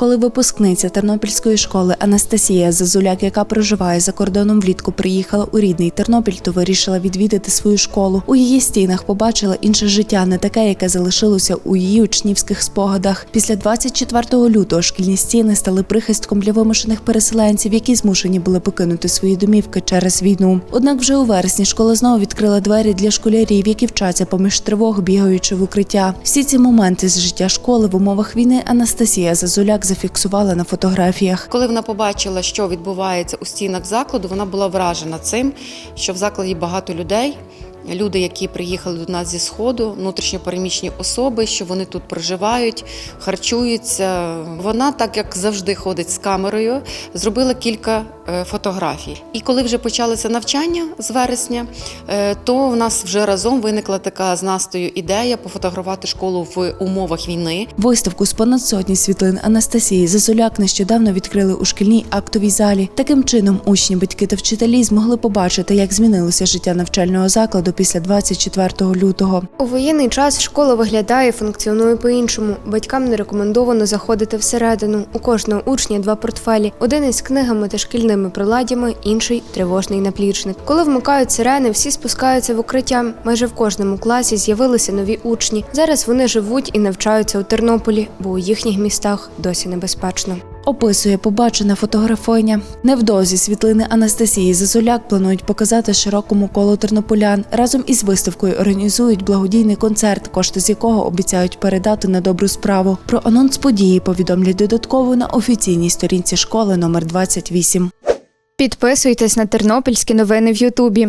Коли випускниця Тернопільської школи Анастасія Зазуляк, яка проживає за кордоном влітку, приїхала у рідний Тернопіль, то вирішила відвідати свою школу. У її стінах побачила інше життя, не таке, яке залишилося у її учнівських спогадах. Після 24 лютого шкільні стіни стали прихистком для вимушених переселенців, які змушені були покинути свої домівки через війну. Однак вже у вересні школа знову відкрила двері для школярів, які вчаться поміж тривог, бігаючи в укриття. Всі ці моменти з життя школи в умовах війни Анастасія Зазуляк зафіксувала на фотографіях. Коли вона побачила, що відбувається у стінах закладу, вона була вражена цим, що в закладі багато людей. Люди, які приїхали до нас зі сходу, внутрішньопереміщені особи, що вони тут проживають, харчуються. Вона, так як завжди, ходить з камерою, зробила кілька е, фотографій. І коли вже почалося навчання з вересня, е, то в нас вже разом виникла така з Настою ідея пофотографувати школу в умовах війни. Виставку з понад сотні світлин Анастасії Зазуляк нещодавно відкрили у шкільній актовій залі. Таким чином, учні, батьки та вчителі змогли побачити, як змінилося життя навчального закладу після 24 лютого. У воєнний час школа виглядає функціонує по-іншому. Батькам не рекомендовано заходити всередину. У кожного учня два портфелі: один із книгами та шкільними приладдями, інший тривожний наплічник. Коли вмикають сирени, всі спускаються в укриття. Майже в кожному класі з'явилися нові учні. Зараз вони живуть і навчаються у Тернополі, бо у їхніх містах досі небезпечно. Описує побачена фотографиня. Невдовзі світлини Анастасії Зазуляк планують показати широкому колу тернополян. Разом із виставкою організують благодійний концерт, кошти з якого обіцяють передати на добру справу. Про анонс події повідомлять додатково на офіційній сторінці школи номер 28. Підписуйтесь на тернопільські новини в Ютубі.